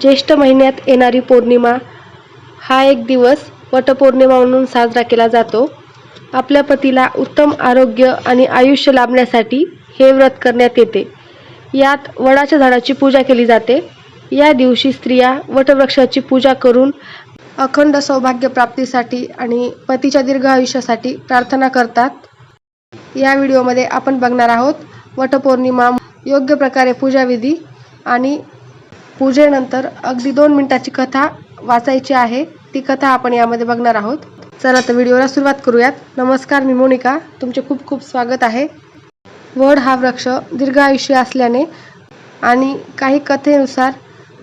ज्येष्ठ महिन्यात येणारी पौर्णिमा हा एक दिवस वटपौर्णिमा म्हणून साजरा केला जातो. आपल्या पतीला उत्तम आरोग्य आणि आयुष्य लाभण्यासाठी हे व्रत करण्यात येते. यात वडाच्या झाडाची पूजा केली जाते. या दिवशी स्त्रिया वटवृक्षाची पूजा करून अखंड सौभाग्य प्राप्तीसाठी आणि पतीच्या दीर्घ आयुष्यासाठी प्रार्थना करतात. या व्हिडिओमध्ये आपण बघणार आहोत वटपौर्णिमा योग्य प्रकारे पूजाविधी आणि पूजेनंतर अगदी दोन मिनिटाची कथा वाचायची आहे. ती कथा आपण यामध्ये बघणार आहोत. चला तर व्हिडिओला सुरुवात करूयात. नमस्कार मी मोनिका. तुमचे खूप खूप स्वागत आहे. वड हा वृक्ष दीर्घ आयुष्य असल्याने आणि काही कथेनुसार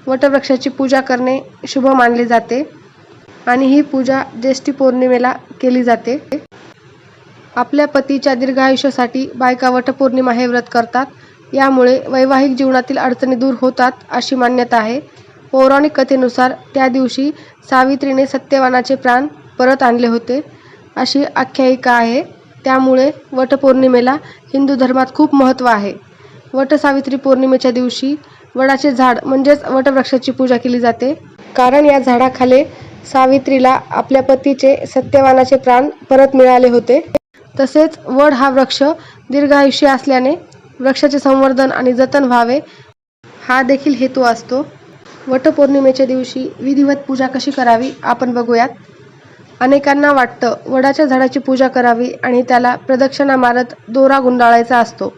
वटवृक्षाची पूजा करणे शुभ मानले जाते आणि ही पूजा ज्येष्ठी पौर्णिमेला केली जाते. आपल्या पतीच्या दीर्घ आयुष्यासाठी बायका वटपौर्णिमा हे व्रत करतात. यामुळे वैवाहिक जीवनातील अडचणी दूर होतात अशी मान्यता आहे. पौराणिक कथेनुसार त्या दिवशी सावित्रीने सत्यवानाचे प्राण परत आणले होते अशी आख्यायिका आहे. त्यामुळे वटपौर्णिमेला हिंदू धर्मात खूप महत्त्व आहे. वटसावित्री पौर्णिमेच्या दिवशी वडाचे झाड म्हणजेच वटवृक्षाची पूजा केली जाते. कारण या झाडाखाली सावित्रीला आपल्या पतीचे सत्यवानाचे प्राण परत मिळाले होते. तसेच वड हा वृक्ष दीर्घायुष्य असल्याने वृक्षाचे संवर्धन आणि जतन व्हावे हा देखील हेतू असतो. वटपौर्णिमेच्या दिवशी विधिवत पूजा कशी करावी आपण बघूयात. अनेकांना वाटतं वडाच्या झाडाची पूजा करावी आणि त्याला प्रदक्षिणा मारत दोरा गुंडाळायचा असतो.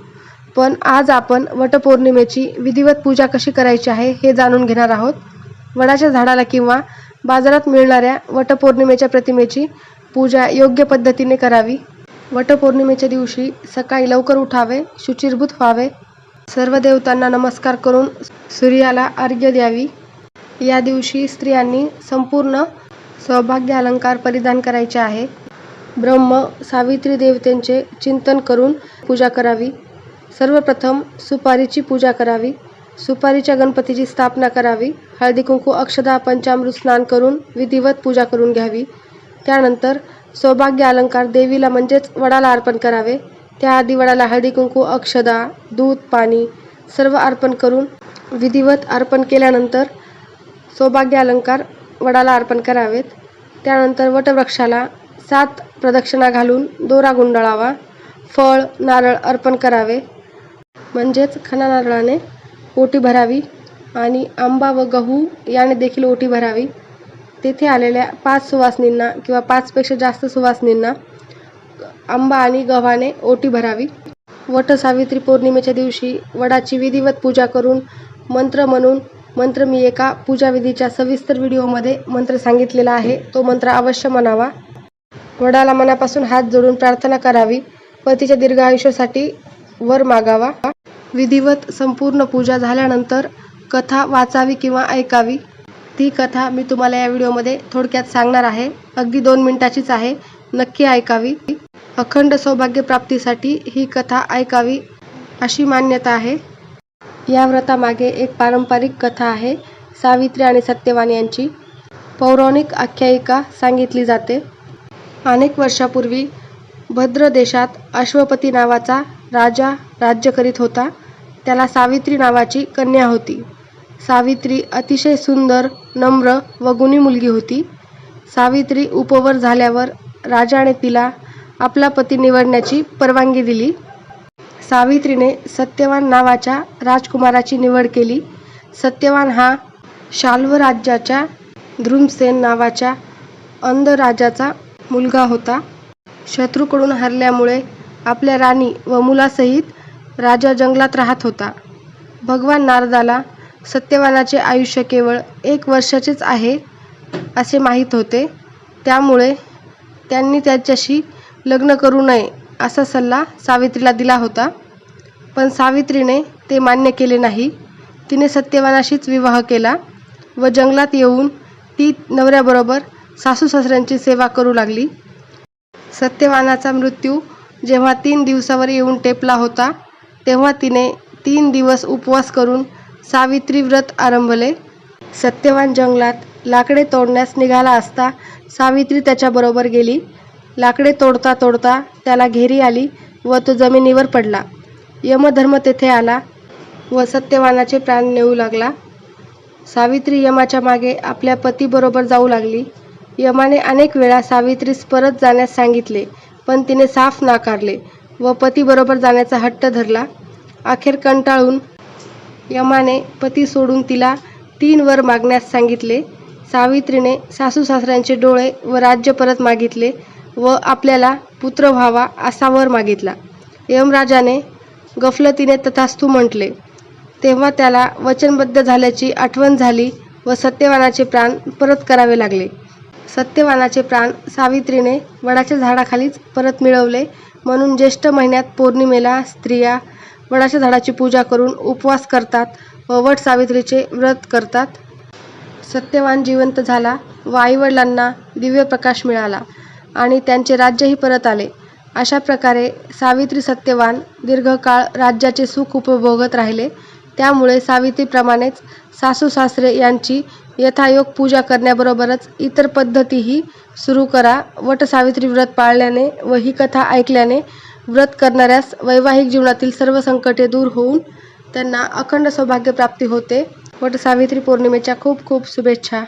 पण आज आपण वटपौर्णिमेची विधिवत पूजा कशी करायची आहे हे जाणून घेणार आहोत. वडाच्या झाडाला किंवा बाजारात मिळणाऱ्या वटपौर्णिमेच्या प्रतिमेची पूजा योग्य पद्धतीने करावी. वटपौर्णिमेच्या दिवशी सकाळी लवकर उठावे शुचिर्भूत व्हावे. सर्व देवतांना नमस्कार करून सूर्याला अर्घ्य द्यावी. या दिवशी स्त्रियांनी संपूर्ण सौभाग्य अलंकार परिधान करायचे आहे. ब्रह्म सावित्री देवतेंचे चिंतन करून पूजा करावी. सर्वप्रथम सुपारीची पूजा करावी. सुपारीच्या गणपतीची स्थापना करावी. हळदी कुंकू अक्षदा पंचामृत स्नान करून विधिवत पूजा करून घ्यावी. त्यानंतर सौभाग्य अलंकार देवीला म्हणजेच वडाला अर्पण करावे. त्याआधी वडाला हळदी कुंकू अक्षदा दूध पाणी सर्व अर्पण करून विधिवत अर्पण केल्यानंतर सौभाग्य अलंकार वडाला अर्पण करावेत. त्यानंतर वटवृक्षाला सात प्रदक्षिणा घालून दोरा गुंडाळावा. फळ नारळ अर्पण करावे. म्हणजेच खना नारळाने ओटी भरावी आणि आंबा व गहू याने देखील ओटी भरावी. तेथे आलेल्या पाच सुवासनींना किंवा पाचपेक्षा जास्त सुवासनींना आंबा आणि गव्हाने ओटी भरावी. वट सावित्री पौर्णिमेच्या दिवशी वडाची विधिवत पूजा करून मंत्र म्हणून मंत्र मी एका पूजाविधीच्या सविस्तर व्हिडिओमध्ये मंत्र सांगितलेला आहे. तो मंत्र अवश्य म्हणावा. वडाला मनापासून हात जोडून प्रार्थना करावी. पतीच्या दीर्घ आयुष्यासाठी वर मागावा. विधिवत संपूर्ण पूजा झाल्यानंतर कथा वाचावी किंवा ऐकावी. ती कथा मी तुम्हाला या व्हिडिओमध्ये थोडक्यात सांगणार आहे. अगदी दोन मिनिटाचीच आहे. नक्की ऐकावी. अखंड सौभाग्य प्राप्तीसाठी ही कथा ऐकावी अशी मान्यता आहे. या व्रतामागे एक पारंपरिक कथा आहे सावित्री आणि सत्यवान यांची. पौराणिक आख्यायिका सांगितली जाते. अनेक वर्षापूर्वी भद्र देशात अश्वपती नावाचा राजा राज्य करीत होता. त्याला सावित्री नावाची कन्या होती. सावित्री अतिशय सुंदर नम्र व गुणी मुलगी होती. सावित्री उपवर झाल्यावर राजाने तिला आपला पती निवडण्याची परवानगी दिली. सावित्रीने सत्यवान नावाच्या राजकुमाराची निवड केली. सत्यवान हा शाल्व राज्याच्या ध्रुमसेन नावाच्या अंध राजाचा मुलगा होता. शत्रूकडून हरल्यामुळे आपल्या राणी व मुलासहित राजा जंगलात राहत होता. भगवान नारदाला सत्यवानाचे आयुष्य केवळ एक वर्षाचेच आहे असे माहीत होते. त्यामुळे त्यांनी त्याच्याशी लग्न करू नये असा सल्ला सावित्रीला दिला होता. पण सावित्रीने ते मान्य केले नाही. तिने सत्यवानाशीच विवाह केला व जंगलात येऊन ती नवऱ्याबरोबर सासू सासऱ्यांची सेवा करू लागली. सत्यवानाचा मृत्यू जेव्हा तीन दिवसावर येऊन टेपला होता तेव्हा तिने तीन दिवस उपवास करून सावित्री व्रत आरंभले. सत्यवान जंगलात लाकडे तोडण्यास निघाला असता सावित्री त्याच्याबरोबर गेली. लाकडे तोडता तोडता त्याला घेरी आली व तो जमिनीवर पडला. यमधर्म तेथे आला व सत्यवानाचे प्राण नेऊ लागला. सावित्री यमाच्या मागे आपल्या पतीबरोबर जाऊ लागली. यमाने अनेक वेळा सावित्रीस परत जाण्यास सांगितले पण तिने साफ नाकारले व पतीबरोबर जाण्याचा हट्ट धरला. अखेर कंटाळून यमाने पती सोडून तिला तीन वर मागण्यास सांगितले. सावित्रीने सासू सासऱ्यांचे डोळे व राज्य परत मागितले व आपल्याला पुत्र व्हावा असा वर मागितला. यमराजाने गफलतीने तथास्तू म्हटले तेव्हा त्याला वचनबद्ध झाल्याची आठवण झाली व सत्यवानाचे प्राण परत करावे लागले. सत्यवानाचे प्राण सावित्रीने वडाच्या झाडाखालीच परत मिळवले. म्हणून ज्येष्ठ महिन्यात पौर्णिमेला स्त्रिया वडाच्या झाडाची पूजा करून उपवास करतात व वट सावित्रीचे व्रत करतात. सत्यवान जिवंत झाला व आईवडिलांना दिव्य प्रकाश मिळाला आणि त्यांचे राज्यही परत आले. अशा प्रकारे सावित्री सत्यवान दीर्घकाळ राज्याचे सुख उपभोगत राहिले. त्यामुळे सावित्रीप्रमाणेच सासू सासरे यांची यथायोग पूजा करण्याबरोबरच इतर पद्धतीही सुरू करा. वट सावित्री व्रत पाळल्याने व ही कथा ऐकल्याने व्रत करणाऱ्यास वैवाहिक जीवनातील सर्व संकटे दूर होऊन त्यांना अखंड सौभाग्य प्राप्ती होते. वट सावित्री पौर्णिमेच्या खूप खूप शुभेच्छा.